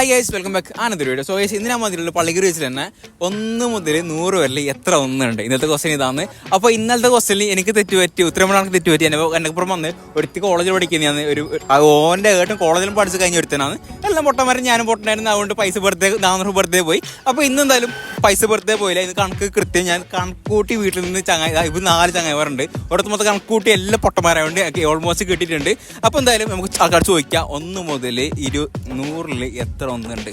Hi guys welcome back Ananda video so guys ഇന്ന് ഞാൻ വന്നിട്ടുള്ള വെച്ചിൽ തന്നെ ഒന്ന് മുതൽ നൂറ് വരെ എത്ര ഒന്നുണ്ട്. ഇന്നത്തെ ക്വസ്റ്റ്യൻ ഇതാണ് അപ്പോൾ ഇന്നലത്തെ ക്വസ്റ്റ്യനിൽ എനിക്ക് തെറ്റുപറ്റി ഉത്തരമണക്ക് തെറ്റുപറ്റി എന്നെ എന്നെപ്പുറം വന്ന് ഒരുത്തി കോളേജിൽ പഠിക്കുന്നതാണ്. ഒരു ഓന്റെ ഏട്ടൻ കോളേജിലും പഠിച്ച് കഴിഞ്ഞ ഒരുത്തനാണ്. എല്ലാം പൊട്ടന്മാരും ഞാനും പൊട്ടനായിരുന്നു. അതുകൊണ്ട് പൈസ ബർത്ത്ഡേ നാനൂറ് ബർത്ത്ഡേ പോയി. അപ്പോൾ ഇന്ന് എന്തായാലും പൈസ ബർത്ത്ഡേ പോയില്ല. ഇത് കണക്ക് കൃത്യം ഞാൻ കണക്കൂട്ടി വീട്ടിൽ നിന്ന് ചങ്ങായി ഇപ്പം നാല് ചങ്ങായിമാരുണ്ട്. ഒരിടത്ത് മൊത്തം കണക്കൂട്ടി എല്ലാം പൊട്ടന്മാരായതുകൊണ്ട് ഓൾമോസ്റ്റ് കിട്ടിയിട്ടുണ്ട്. അപ്പോൾ എന്തായാലും നമുക്ക് ആൾക്കാർ ചോദിക്കാം. ഒന്ന് മുതൽ ഇരു നൂറിൽ എത്ര ഒന്നുണ്ട്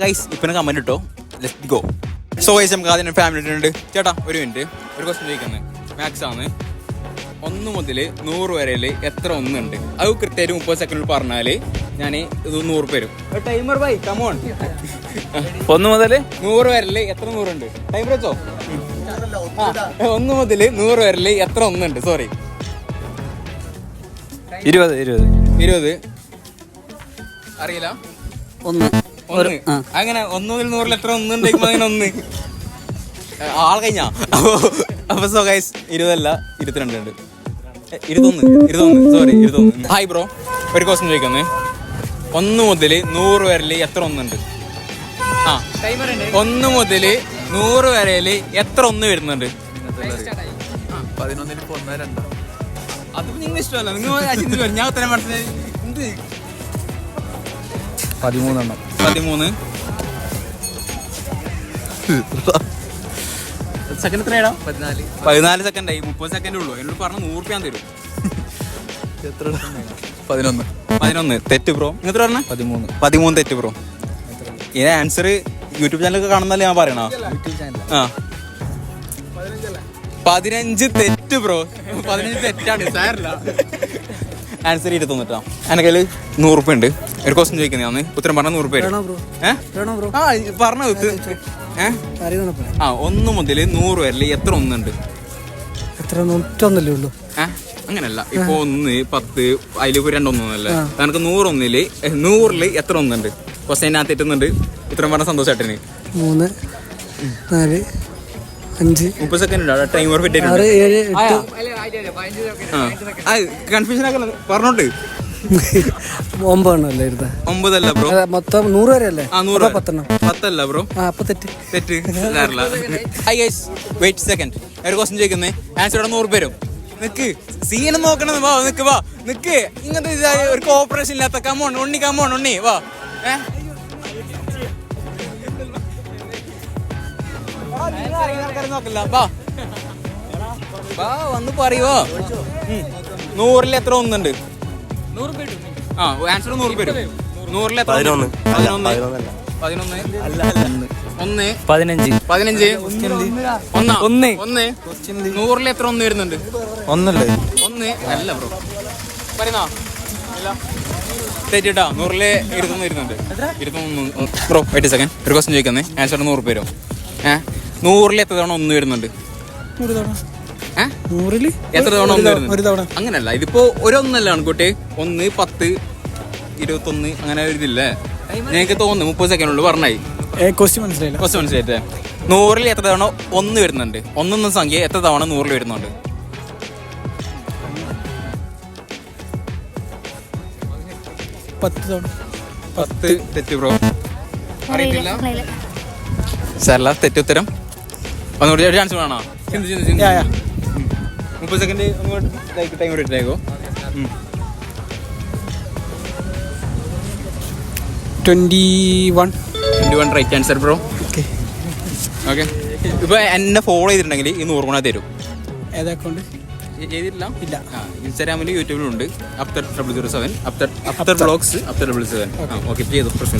ഗൈസ് ഇപ്പം കമന്റ് ഇട്ടോ? ലെറ്റ് ഗോ സോ ഗൈസ് നമുക്ക് ആദ്യം ഫാമിലി ഉണ്ട്. ചേട്ടാ ഒരു മിനിറ്റ് ഒരു ക്വസ്റ്റ്യൻ ചോദിക്കുന്നത് മാത്സ് ആണ്. ഒന്ന് മുതൽ നൂറ് വരെ എത്ര ഒന്നുണ്ട്? അത് കൃത്യമായിട്ട് മുപ്പത് സെക്കൻഡിൽ പറഞ്ഞാൽ ഞാൻ ഇത് നൂറ് പേരും ടൈമർ ബൈ കമോൺ ഒന്ന് മുതൽ നൂറ് വരെ എത്ര നൂറുണ്ട്? ടൈമർ വെച്ചോ? ഒന്ന് മുതൽ നൂറ് വരെ എത്ര ഒന്നുണ്ട്? സോറി ഇരുപത് ഇരുപത്. ഇരുപത്. അറിയില്ല. ഒന്ന്. ഒന്ന്. അങ്ങനെ ഒന്നുകിൽ മുതൽ നൂറിൽ എത്ര ഒന്നുണ്ടെങ്കിൽ അങ്ങനെ ഒന്ന്. ആൾ കഴിഞ്ഞാ? അപ്പൊ അപ്പൊ സോ ഗൈസ് ഇരുപതല്ല ഇരുപത്തിരണ്ട് ഉണ്ട്. ഇരുപത്തൊന്ന് ഇരുപത്തൊന്ന് സോറി ഇരുപത്തൊന്ന്. ഹായ് ബ്രോ ഒരു ക്വസ്റ്റൻ ചോദിക്കുന്നേ ഒന്ന് മുതൽ നൂറ് വരൽ എത്ര ഒന്നുണ്ട്? ആ. ഒന്ന് മുതൽ നൂറ് വരയിൽ എത്ര ഒന്ന് വരുന്നുണ്ട്? പതിനൊന്നിന് ഒന്ന് രണ്ടോ? അതിപ്പോ നിങ്ങൾ ഇഷ്ടമല്ല. നിങ്ങൾ ഞാൻ ഉത്തരം മനസ്സിലായി എന്ത്? പതിമൂന്നെണ്ണം. പതിമൂന്ന്. സെക്കൻഡ് എത്രയാടാ പതിനാല്. പതിനാല് സെക്കൻഡ് ആയി. മുപ്പത് സെക്കൻഡ് ഉള്ളൂ. എന്നോട് പറഞ്ഞ നൂറ് രൂപ തരും. എത്ര പതിനൊന്ന്. പതിനൊന്ന്. തെറ്റ് ബ്രോ നിങ്ങൾ എത്ര പറഞ്ഞ? പതിമൂന്ന്. പതിമൂന്ന് തെറ്റ് ബ്രോ ഇതിന് ആൻസർ യൂട്യൂബ് ചാനലൊക്കെ കാണുന്നല്ലേ ഞാൻ പറയണോ? ആ. പതിനഞ്ച് തെറ്റ് ബ്രോ പതിനഞ്ച് തെറ്റാണ്. സാറില്ല ആൻസർ ഇരുപത്തൊന്നിട്ടാ എന്റെ കയ്യിൽ നൂറ് റുപ്യ ഉണ്ട് ഒരു ക്വസ്റ്റൻ ക്വസ്റ്റ്യൻ ചോദിക്കുന്നതാണ് ഉത്തരം പറഞ്ഞ നൂറ് പേര് വേണോ ബ്രോ? വേണോ ബ്രോ? ആ പറഞ്ഞ ആ ഒന്ന് മുതൽ നൂറ് വരൽ എത്ര ഒന്നുണ്ട്? എത്ര നൂറ്റൊന്നല്ലേ ഉള്ളൂ. അങ്ങനല്ല. ഇപ്പൊ ഒന്ന് പത്ത് അതിലിപ്പോ രണ്ടൊന്നല്ലേ നിനക്ക് നൂറൊന്നിൽ നൂറിൽ എത്ര ഒന്നുണ്ട്? ക്വസ്റ്റ്യൻ എത്തുന്നുണ്ട്. ഉത്തരം പറഞ്ഞ സന്തോഷേട്ടന് മൂന്ന് നാല് അഞ്ച്. മുപ്പത് സെക്കൻഡ് ടൈമർ ഫിറ്റ് കൺഫ്യൂഷൻ ആക്കുന്നത് പറഞ്ഞോട്ട്. ഒമ്പതെണ്ണല്ലേ ഇരുന്ന ഒമ്പതല്ല ബ്രോ മൊത്തം നൂറ് വരെ അല്ലേ നൂറ് പത്തെണ്ണം. പത്തല്ല ബ്രോ ആ അപ്പൊ തെറ്റ്. തെറ്റ്. ഹൈ ഗൈസ് വെയിറ്റ് സെക്കൻഡ് ഒരു ക്വസ്റ്റ്യൻ ചോദിക്കുന്നേ. ആൻസർ ഇവിടെ നൂറ് പേരും. നിക്ക്. സീൻ നോക്കണം. വാ നിക്ക് വാ. നിക്ക്. ഇങ്ങനത്തെ ഇതായ ഒരു കോപ്പറേഷൻ ഇല്ലാത്ത കമോൺ ഉണ്ണി കമോൺ ഉണ്ണി വാ. ഏ? നോക്കില്ല. വാ. വാ വന്ന് പറയുവോ. നൂറിൽ എത്ര ഒന്നുണ്ട്? ആ ആൻസർ നൂറ് പേരും. നൂറിൽ എത്ര പതിനൊന്ന്. ഒന്ന്. പതിനഞ്ച്. പതിനഞ്ച്. ഒന്ന്. ഒന്ന്. ഒന്ന്. നൂറിൽ എത്ര ഒന്ന് വരുന്നുണ്ട്? ഒന്നല്ലേ? ഒന്ന്. അല്ല ബ്രോ. പറയുന്നാ? തെറ്റിട്ടാ. നൂറിൽ ഇരുന്നൂന്ന് വരുന്നുണ്ട്. ഇരുന്നൂന്ന് ബ്രോ വെയിറ്റ് സെക്കൻഡ് ഒരു ക്വസ്റ്റ്യൻ ചോദിക്കുന്നേ. ആൻസർ നൂറ് പേരോ? ഏഹ് നൂറിൽ എത്ര തവണ ഒന്ന് വരുന്നുണ്ട്? നൂറ് തവണ. നൂറിൽ? എത്ര തവണ ഒന്ന് ഒരു തവണ. അങ്ങനല്ല ഇതിപ്പോ ഒരൊന്നല്ല ആൺകുട്ടി. ഒന്ന് പത്ത് ഇരുപത്തൊന്ന് അങ്ങനെ ഒരു ഇതില്ലേ? ഞങ്ങൾക്ക് തോന്നുന്നു മുപ്പത് സെക്കൻഡ് ഉള്ളു പറഞ്ഞായി. ക്വസ്റ്റ്യൻ മനസ്സിലായില്ല. ഫസ്റ്റ് മനസ്സിലായിട്ടേ നൂറിൽ എത്ര തവണ ഒന്ന് വരുന്നുണ്ട്? ഒന്നെന്ന സംഖ്യ എത്ര തവണ നൂറിൽ വരുന്നുണ്ട്? പത്ത് തവണ. പത്ത് തെറ്റ് ബ്രോ അറിയത്തില്ല സാറല്ല തെറ്റുത്തരം. ഒന്നുകൂടി ഒരു ചാൻസ് വേണോ? യാ, യാ. മുപ്പത് സെക്കൻഡ് ഒന്നുകൂടി ടൈം കൂടി ഇട്ടേക്കോ. Twenty one twenty one right answer bro okay okay ഇപ്പൊ എന്നെ ഫോളോ ചെയ്തിട്ടുണ്ടെങ്കിൽ ഈ നൂറ് ഗുണ തരും. ഏത് അക്കൗണ്ട് ചെയ്തിട്ടില്ല ഇല്ല. ഇൻസ്റ്റാഗ്രാമിലും യൂട്യൂബിലും ഉണ്ട്. അപ്തർ double zero seven അപ്തർ അപ്തർ blogs അപ്തർ double seven okay ചെയ്തു. പ്രശ്നം